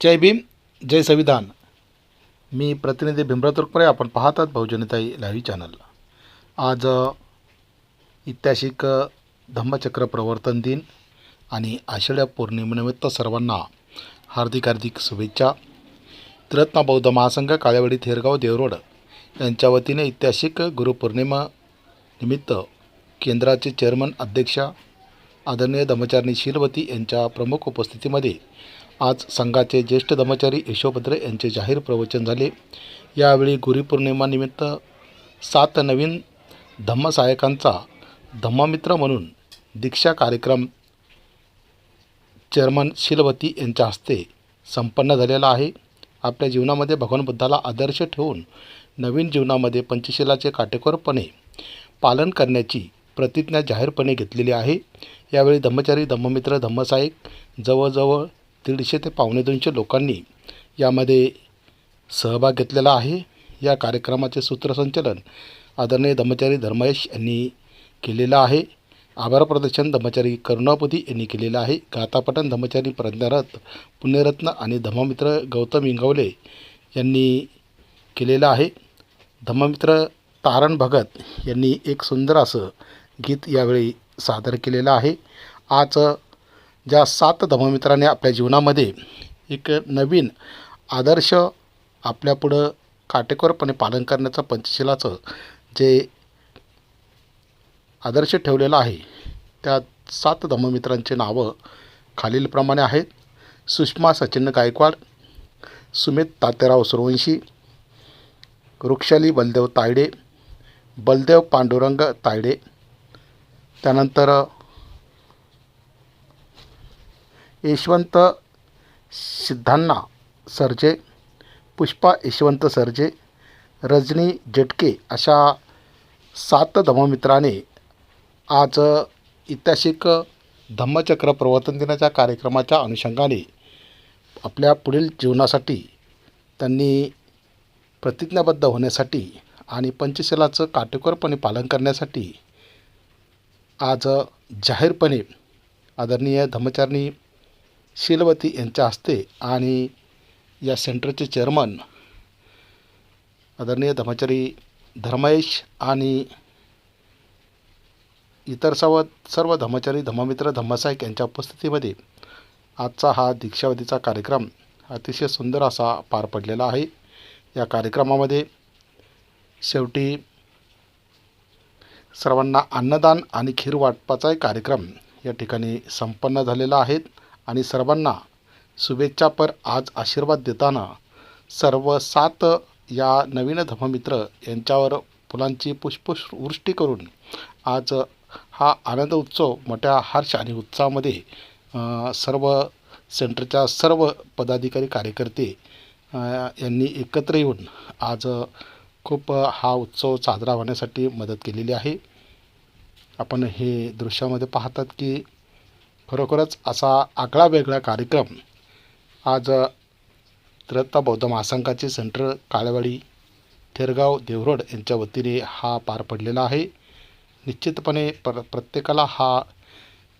जय भीम जय संविधान. मी प्रतिनिधी भीमराव तुरपरे आपण पाहतात बहुजनताई लाईव्ह चॅनल. आज ऐतिहासिक धम्मचक्र प्रवर्तन दिन आणि आषाढ्या पौर्णिमेनिमित्त सर्वांना हार्दिक हार्दिक शुभेच्छा. त्रिरत्न बौद्ध महासंघ काळेवाडी थेरगाव देवरोड यांच्या वतीने ऐतिहासिक गुरुपौर्णिमा निमित्त केंद्राचे चेअरमन अध्यक्षा आदरणीय धम्मचारणी शीलवती यांच्या प्रमुख उपस्थितीमध्ये आज संघाचे ज्येष्ठ धर्मचारी यशोभद्र यांचे जाहीर प्रवचन झाले. यावेळी गुरुपौर्णिमानिमित्त सात नवीन धम्मसहायकांचा धम्ममित्र म्हणून दीक्षा कार्यक्रम चेअरमन शिलवती यांच्या हस्ते संपन्न झालेला आहे. आपल्या जीवनामध्ये भगवान बुद्धाला आदर्श ठेवून नवीन जीवनामध्ये पंचशिलाचे काटेकोरपणे पालन करण्याची प्रतिज्ञा जाहीरपणे घेतलेली आहे. यावेळी धम्मचारी धम्ममित्र धम्मसाहिक जवळजवळ दीडशे ते पावणे दोनशे लोकांनी यामध्ये सहभाग घेतलेला आहे. या कार्यक्रमाचे सूत्रसंचलन आदरणीय धम्मचारी धर्मयश यांनी केलेलं आहे. आभार प्रदर्शन धम्मचारी करुणापती यांनी केलेलं आहे. गाथापठण धम्मचारी प्रज्ञारथ पुण्यरत्न आणि धम्ममित्र गौतम इंगवले यांनी केलेलं आहे. धम्ममित्र तारण भगत यांनी एक सुंदर असं गीत यावेळी सादर केलेलं आहे. आज ज्या सात धम्ममित्राने आपल्या जीवनामध्ये एक नवीन आदर्श आपल्यापुढं काटेकोरपणे पालन करण्याचं पंचशिलाचं जे आदर्श ठेवलेला आहे त्या सात धम्ममित्रांची नावं खालीलप्रमाणे आहेत. सुषमा सचिन गायकवाड सुमित तात्याराव सुरवंशी वृक्षाली बलदेव तायडे बलदेव पांडुरंग तायडे त्यानंतर यशवंत सिद्धांना सरजे पुष्पा यशवंत सरजे रजनी जटके अशा सात धम्ममित्राने आज ऐतिहासिक धम्मचक्र प्रवर्तन दिनाच्या कार्यक्रमाच्या अनुषंगाने आपल्या पुढील जीवनासाठी त्यांनी प्रतिज्ञाबद्ध होण्यासाठी आणि पंचशिलाचं काटेकोरपणे पालन करण्यासाठी आज जाहीरपणे आदरणीय धम्मचारिणी शीलवती यांच्या हस्ते आणि या सेंटरचे चेअरमन आदरणीय धर्मचारी धर्मेश आणि इतर सर्व सर्व धर्मचारी धम्ममित्र धम्मसाहेब यांच्या उपस्थितीमध्ये आजचा हा दीक्षावधीचा कार्यक्रम अतिशय सुंदर असा पार पडलेला आहे. या कार्यक्रमामध्ये शेवटी सर्वांना अन्नदान आणि खीर वाटपाचाही कार्यक्रम या ठिकाणी संपन्न झालेला आहे. आणि सर्वांना शुभेच्छापर आज आशीर्वाद देताना सर्व सात या नवीन धर्ममित्र यांच्यावर फुलांची पुष्पवृष्टी करून आज हा आनंद उत्सव मोठ्या हर्ष आणि उत्साहामध्ये सर्व सेंटरच्या सर्व पदाधिकारी कार्यकर्ते यांनी एकत्र येऊन आज खूप हा उत्सव साजरा होण्यासाठी मदत केलेली आहे. आपण हे दृश्यामध्ये पाहतात की खरोखरच असा आगळा वेगळा कार्यक्रम. आज त्रिरत्न बौद्ध महासंघाचे सेंटर काळेवाडी थेरगाव देवरोड यांच्या वतीने हा पार पडलेला आहे. निश्चितपणे प्र प्रत्येकाला हा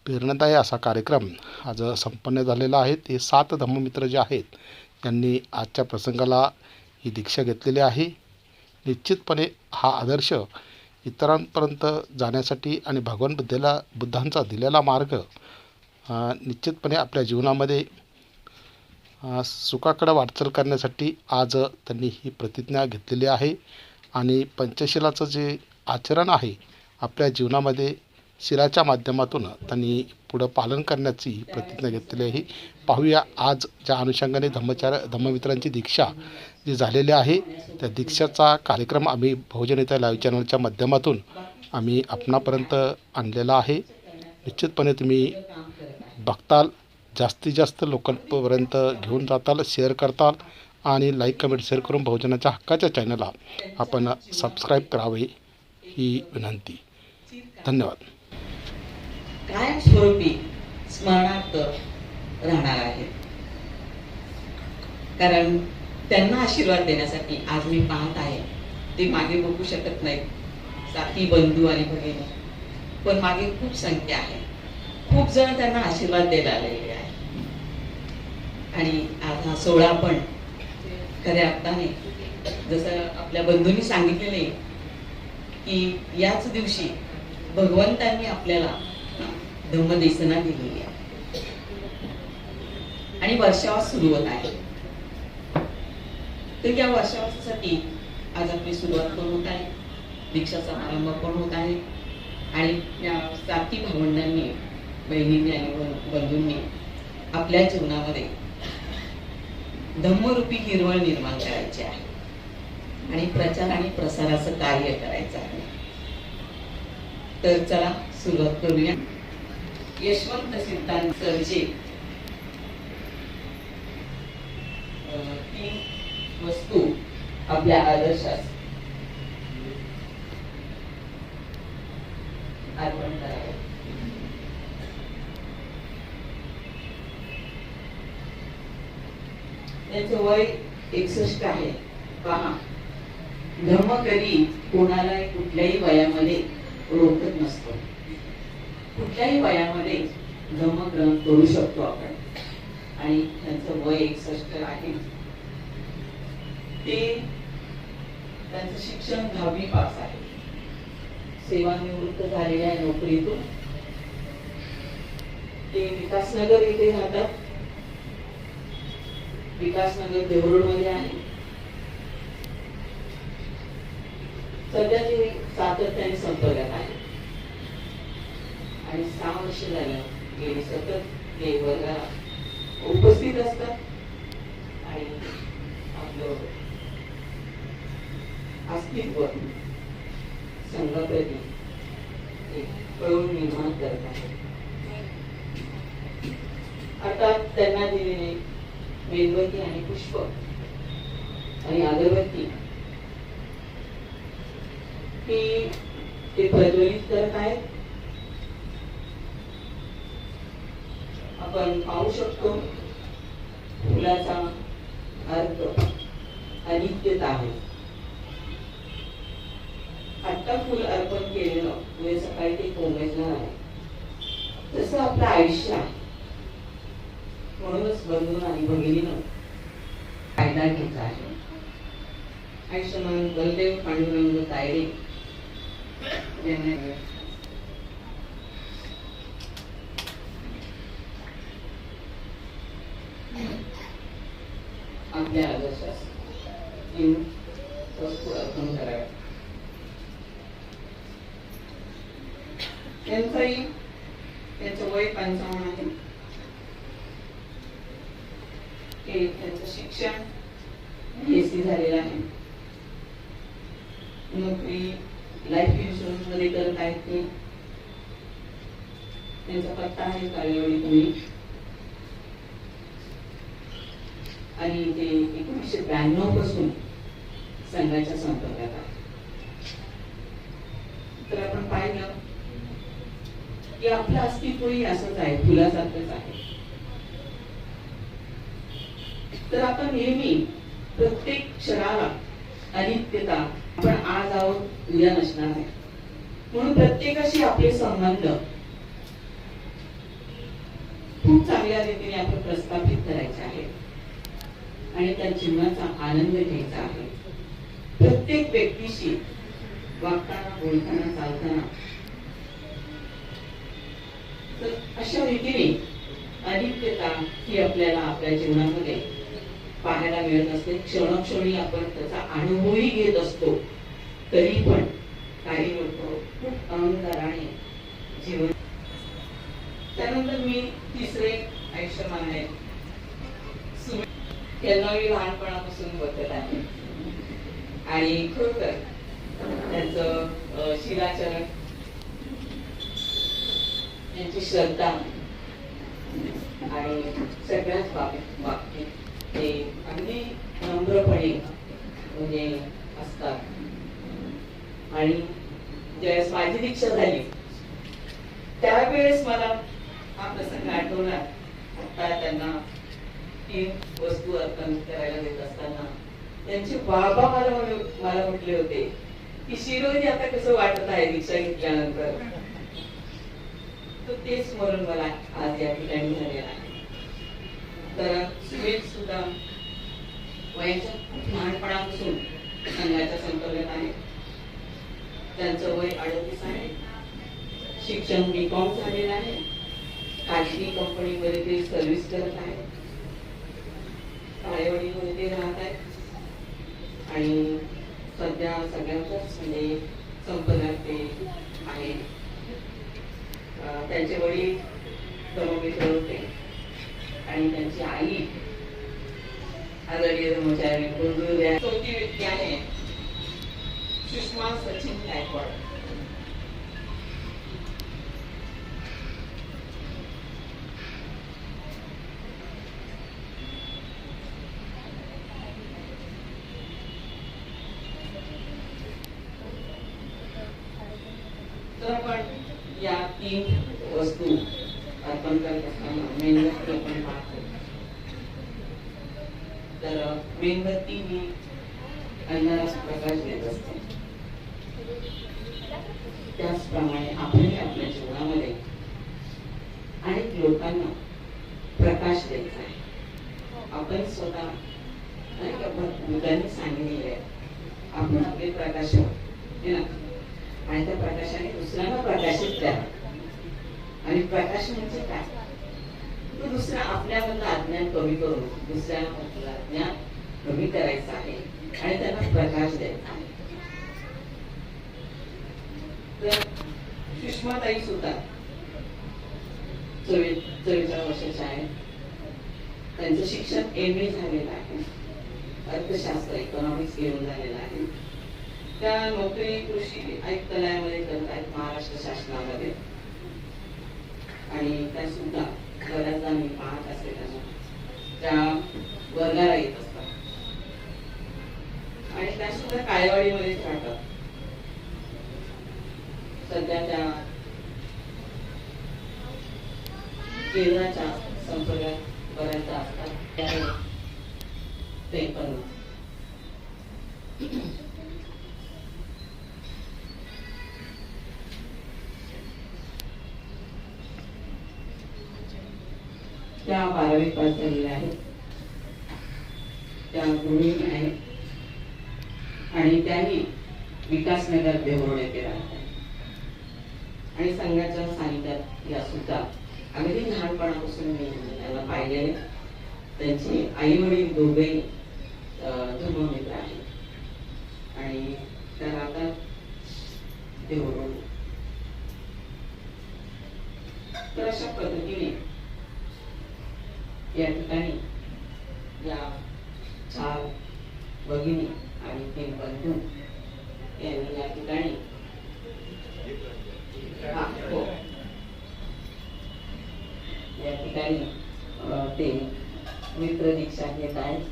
प्रेरणादायी असा कार्यक्रम आज संपन्न झालेला आहे. ते सात धम्ममित्र जे आहेत यांनी आजच्या प्रसंगाला ही दीक्षा घेतलेली आहे. निश्चितपणे हा आदर्श इतरांपर्यंत जाण्यासाठी आणि भगवान बुद्धेला बुद्धांचा दिलेला मार्ग निश्चितपणे आपल्या जीवनामध्ये सुखाकडे वाटचाल करण्यासाठी आज त्यांनी ही प्रतिज्ञा घेतलेली आहे. आणि पंचशिलाचं जे आचरण आहे आपल्या जीवनामध्ये शिलाच्या माध्यमातून त्यांनी पुढं पालन करण्याची प्रतिज्ञा घेतलेली आहे. पाहूया आज ज्या अनुषंगाने धम्मचार धम्ममित्रांची दीक्षा जी झालेली आहे त्या दीक्षाचा कार्यक्रम आम्ही बहुजनता लाईव्ह चॅनलच्या माध्यमातून आम्ही आपणापर्यंत आणलेला आहे. निश्चितपणे तुम्ही बघताल जास्तीत जास्त लोकांपर्यंत घेऊन जाताल शेअर करताल आणि लाईक कमेंट शेअर करून बहुजनाच्या हक्काच्या चॅनलला आपण सबस्क्राईब करावे ही विनंती. धन्यवाद. कायमस्वरूपी स्मरणार्थ राहणार आहे. कारण त्यांना आशीर्वाद देण्यासाठी आज मी पाहत आहे. ते मागे बघू शकत नाहीत. साथी बंधू आणि भगिनी. पण मागे खूप संख्या आहे. खूप जण त्यांना आशीर्वाद द्यायला आलेले आहे आणि आज हा सोहळा पण खऱ्या अर्थाने जसं आपल्या बंधूंनी सांगितलेले की याच दिवशी भगवंतांनी आपल्याला धम्मदेसना दिलेली आहे. आणि वर्षावास सुरू होत आहे. तर या वर्षावासासाठी आज आपली सुरुवात पण होत आहे. दीक्षा समारंभ पण होत आहे. आणि साथी भावंडांनी बहिणींनी आणि बंधूंनी आपल्या जीवनामध्ये धम्मरूपी हिरवळ निर्माण करायची आहे. आणि प्रचार आणि प्रसाराचं कार्य करायचं आहे. तर चला सुरुवात करूया. यशवंत सिद्धांत सरचे अं, तीन वस्तू आपल्या आदर्शात अर्पण करावे त्यांचं वय एकसष्ट आहे. पहा. धर्म कधी कोणाला कुठल्याही वयामध्ये रोखत नसतो. कुठल्याही वयामध्ये धर्मग्रहण करू शकतो आपण. आणि त्यांचं वय एकसष्ट आहे. ते त्यांचं शिक्षण दहावी पास आहे. सेवानिवृत्त झालेल्या नोकरीतून. ते विकासनगर इथे राहतात. विकासनगर देवरुडमध्ये आहे. सध्या ते सातत्याने संपर्कात आहे. आणि सहा वर्ष झालं गेली. सतत ते वर्गाला उपस्थित असतात. आणि आपलं अस्तित्व संघाप्रती एक कळून निर्माण करत आहे. आता त्यांना दिलेले मेणबत्ती आणि पुष्प आणि अगरबत्ती ही ते प्रज्वलित करत आहेत आपण पाहू शकतो फुलाचा अर्थ अनित्यता आहे आत्ता फुल अर्पण केलेलं म्हणजे सकाळी ते कोमेजणार आहे तसं आपलं आयुष्य आहे म्हणूनच बंधून आणि भगिनीनं फायदा घ्यायचा आहे आयुष्यमान बलदेव पांडुरंग तायडे यांना आपल्या आदर्शास तीन वस्तू अर्पण त्यांचंही त्यांचं वय पंचावन्न आहे. ते त्यांचं शिक्षण एसी झालेलं आहे. नोकरी लाईफ इन्शुरन्समध्ये करत आहेत ते. त्यांचा पत्ता आहे कार्यावळी तुम्ही. आणि ते एकोणीसशे ब्याण्णवपासून संघाच्या संपर्कात आहे. तर आपण पाहिलं की आपलं अस्तित्वही असंच आहे फुलासारखंच आहे. तर आपण नेहमी प्रत्येक क्षणाला अनित्यता आपण आज आहोत उद्या नसणार आहे. म्हणून प्रत्येकाशी आपले संबंध खूप चांगल्या रीतीने आपण प्रस्थापित करायचे आहे आणि त्या जीवनाचा आनंद घ्यायचा आहे. प्रत्येक व्यक्तीशी वागताना बोलताना चालताना. तर अशा रीतीने अनित्यता ही आपल्याला आपल्या जीवनामध्ये पाहायला मिळत असते. क्षणक्षणी आपण त्याचा अनुभवही घेत असतो. तरी पण काही लोक खूप अहंकाराने जीवन त्यानंतर मी तिसरे आयुष्यमान आहे. यांना मी लहानपणापासून बघत आहे. आणि खरोखर त्यांचं शिलाचरण त्यांची श्रद्धा. आणि सगळ्याच बाबतीत बाबतीत ते अगदी नम्रपणे म्हणजे असतात. आणि ज्यावेळेस माझी दीक्षा झाली त्यावेळेस मला हा प्रसंग आठवणार आता त्यांना तीन वस्तू अर्पण करायला देत असताना त्यांचे बाबा मला मला म्हटले होते की शिरोजी आता कसं वाटत आहे दीक्षा घेतल्यानंतर? तर ते स्मरण मला आज या ठिकाणी झालेलं आहे. तर सुमेध सुद्धा वयाच्या लहानपणापासून संघाच्या संपर्कात आहे. त्यांचं वय अडतीस आहे. शिक्षण बी कॉम झालेलं आहे. खाजगी कंपनीमध्ये ते सर्व्हिस करत आहे. काळेवाडीमध्ये ते राहत आहेत आणि सध्या सगळ्यांच्याच म्हणजे संपर्कात ते आहे त्यांचे वडील धर्ममित्र होते. आणि त्यांची आई आदरणीय धर्मचारी गुरुद्या चौथी व्यक्ती आहे. सुषमा सचिन गायकवाड तर आपण या तीन वस्तू अर्पण करत असताना मेणबत्ती तर मेणबत्ती ही अंधारास प्रकाश देत असते त्याचप्रमाणे आपणही आपल्या जीवनामध्ये अनेक लोकांना प्रकाश द्यायचा आहे. आपण स्वतः नाही का बुद्धांनी सांगितलेले आहे आपण आपले प्रकाश आणि त्या प्रकाशाने दुसऱ्यांना प्रकाशित करा. आणि प्रकाश म्हणजे काय? दुसरं आपल्यामधलं अज्ञान कमी करून दुसऱ्यामधलं अज्ञान कमी करायचं आहे आणि त्यांना प्रकाश द्यायचा आहे. तर सुषमाताई सुद्धा चोवीस चोवीसा वर्षाच्या आहेत. त्यांचं शिक्षण एम ए झालेलं आहे. अर्थशास्त्र इकॉनॉमिक्स घेऊन झालेलं आहे. त्या नोकरी कृषी आयुक्तालयामध्ये करत आहेत महाराष्ट्र शासनामध्ये. आणि त्या सुद्धा बऱ्याचदा मी पाहत असे त्या वर्गाला येत असतात. आणि त्या सुद्धा काळेवाडीमध्येच राहतात सध्या त्या केंद्राच्या संपर्कात बऱ्याचदा असतात. ते पण त्या बारावी पास झालेल्या आहेत. त्या गृहिणी आहेत आणि त्याही विकासनगर देवरोड येथे राहत आहेत आणि संघाच्या सानिध्यात या सुद्धा अगदी लहानपणापासून मी त्यांना पाहिलेले. त्यांची आई वडील दोघे धर्ममित्र आहेत. आणि त्या राहतात देवरोड. तर अशा पद्धतीने या ठिकाणी या चार भगिनी आणि ते बंधू यांनी या ठिकाणी हो. या ठिकाणी ते मित्र दीक्षा घेत आहेत.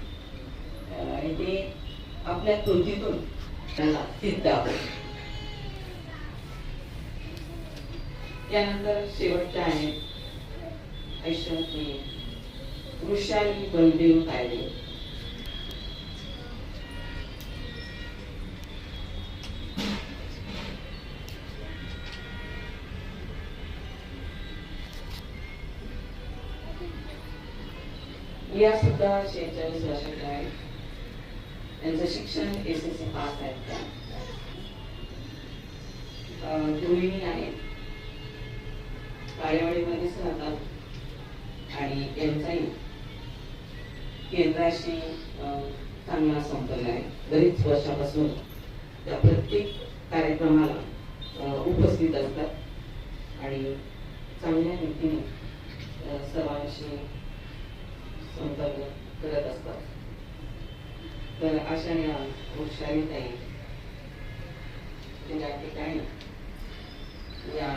आणि ते आपल्या कृतीतून त्यांना सिद्ध त्यानंतर यानंतर शेवटच्या आहेत ऐश्वर्य वृषाली बलदेव कायदे या सुद्धा शेहेचाळीस वर्षाच्या आहेत. त्यांचं शिक्षण एस एस सी पास आहेत त्या अं, गृहिणी आहेत. काळेवाडीमध्येच राहतात आणि यांचाही केंद्राशी चांगला संपर्क आहे. बरीच वर्षापासून त्या प्रत्येक कार्यक्रमाला उपस्थित असतात. आणि चांगल्या रीतीने सर्वांशी संपर्क करत असतात. तर अशा या वृक्षारी ताई म्हणजे या ठिकाणी या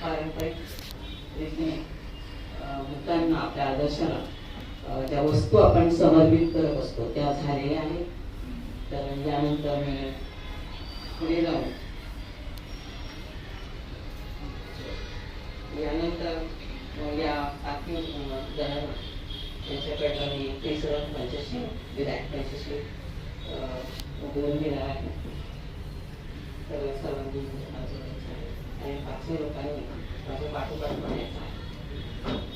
पारंपरिक रीतीने भूतांना आपल्या आदर्शाला ज्या वस्तू आपण समर्पित करत असतो त्या झालेल्या आहेत. तर यानंतर मी पुढे जाऊन यानंतर या सातवी अं, त्यांच्याकडे त्यांच्याकडनं मी तिसरं पंचश्री विधायक पंचश्री दोन दिला आहे. तर सर्वांनी आहे. आणि पाचशे लोकांनी माझ्या पाठोपाठ म्हणायचं आहे.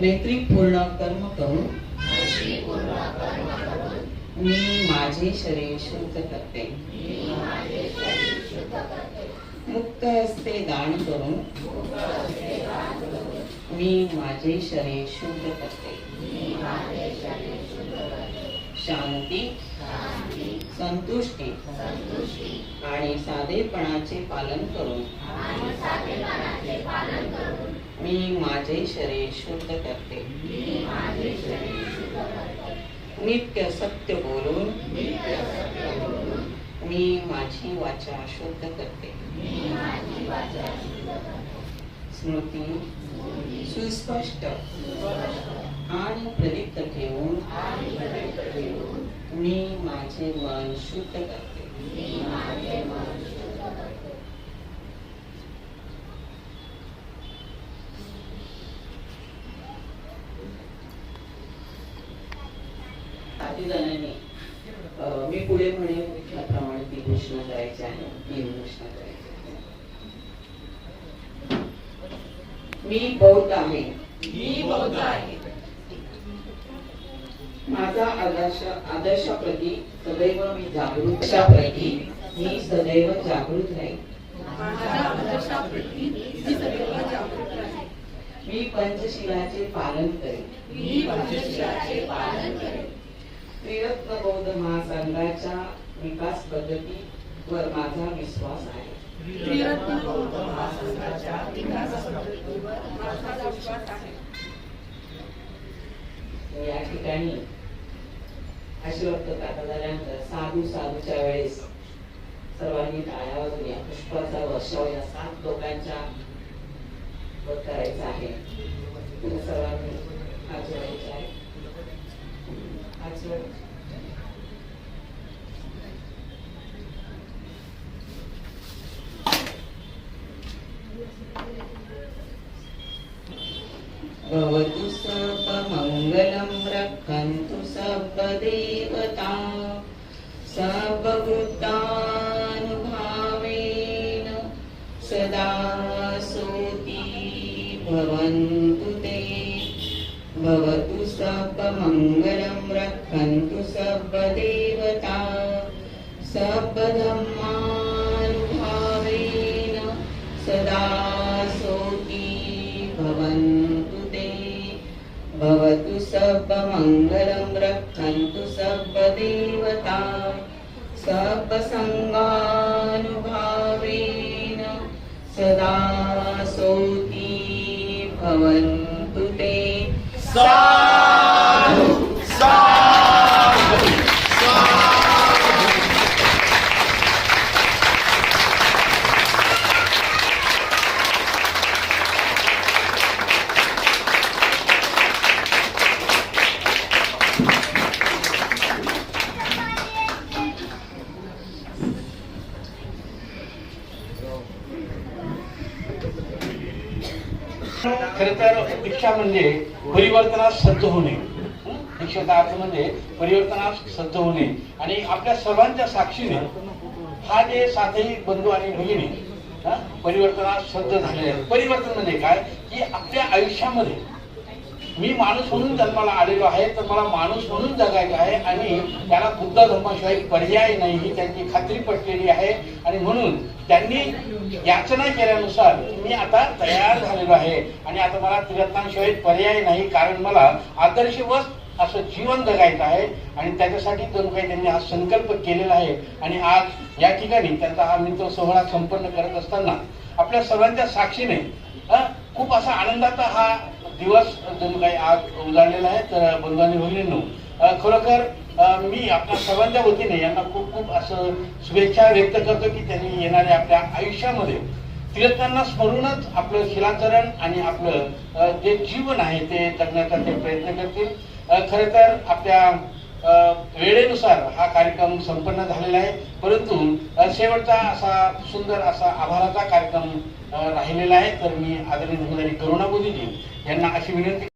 मैत्रीपूर्ण कर्म करून मी माझे शरीर शुद्ध करते. मुक्त हस्ते दान करून मी माझे शरीर शुद्ध करते. शांती. संतुष्टी. आणि साधेपणाचे पालन करून. मी माझे शरीर शुद्ध करते. नित्य सत्य बोलून. मी माझी वाचा शुद्ध करते. स्मृती. सुस्पष्ट. आणि प्रदीप्त ठेवून. मी माझे मन शुद्ध करते. जणांनी मी पुढे म्हणेन त्याप्रमाणे ती घोषणा करायची आहे ती घोषणा करायची आहे. मी बौद्ध आहे. मी बौद्ध आहे. आदर्शाप्रती सदैव मी जागृत मी सदैव जागृत राहील मी सदैव जागरूक राहील मी पंचशिलाचे पालन करेन. त्रिरत्न बौद्ध महासंघाच्या विकास पद्धतीवर माझा विश्वास आहे. त्रिरत्न बौद्ध महासंघाच्या विकास पद्धतीवर माझा विश्वास आहे. या ठिकाणी अशी आशीर्वाद आता झाल्यानंतर साधू साधूच्या वेळेस सर्वांनी टाळ्या वाजून या पुष्पाचा वर्षाव या सात लोकांच्या वध करायचा आहे. सर्वांनी हात आहे. आचरण भगवती सदा सोति भवन्तु ते। भवतु सर्वमङ्गलं रक्षन्तु सर्वदेवता। सर्वधर्मानुभावेन सदा सोति भवन्तु ते। भवतु सर्वमङ्गलं रक्षन्तु सर्वदेवता। सर्वसङ्गा सदा सोती भवन्तु ते। सा दीक्षा म्हणजे परिवर्तनास सज्ज होणे. हं? दीक्षेचा अर्थ म्हणजे परिवर्तनास सज्ज होणे. आणि आपल्या सर्वांच्या साक्षीने हा जे साथही बंधू आणि भगिनी परिवर्तनास सज्ज झाले परिवर्तन म्हणजे काय? की आपल्या आयुष्यामध्ये मी माणूस म्हणून जन्माला आलेलो आहे तर मला माणूस म्हणून जगायचं आहे आणि त्याला बुद्ध धर्माशिवाय पर्याय नाही ही त्यांची खात्री पटलेली आहे. आणि म्हणून त्यांनी याचना केल्यानुसार मी आता तयार झालेलो आहे. आणि आता मला त्रिरत्नांशिवाय पर्याय नाही कारण मला आदर्शवत असं जीवन जगायचं आहे. आणि त्याच्यासाठी जणू काही त्यांनी हा संकल्प केलेला आहे. आणि आज या ठिकाणी त्यांचा हा मित्र सोहळा संपन्न करत असताना आपल्या सर्वांच्या साक्षीने खूप असा आनंदाचा हा दिवस जणू काही आज उजाडलेला आहे. तर बंधू भगिनींनो खरोखर मी आपल्या सर्वांच्या वतीने यांना खूप खूप असं शुभेच्छा व्यक्त करतो की त्यांनी येणाऱ्या आपल्या आयुष्यामध्ये टिळकांना स्मरूनच आपलं शिलाचरण आणि आपलं जे जीवन आहे ते जगण्याचा ते प्रयत्न करतील. खर तर आपल्या वेळेनुसार हा कार्यक्रम संपन्न झालेला आहे. परंतु शेवटचा असा सुंदर असा आभाराचा कार्यक्रम राहिलेला आहे. तर मी आदरणीय करुणा मोदीजी यांना अशी विनंती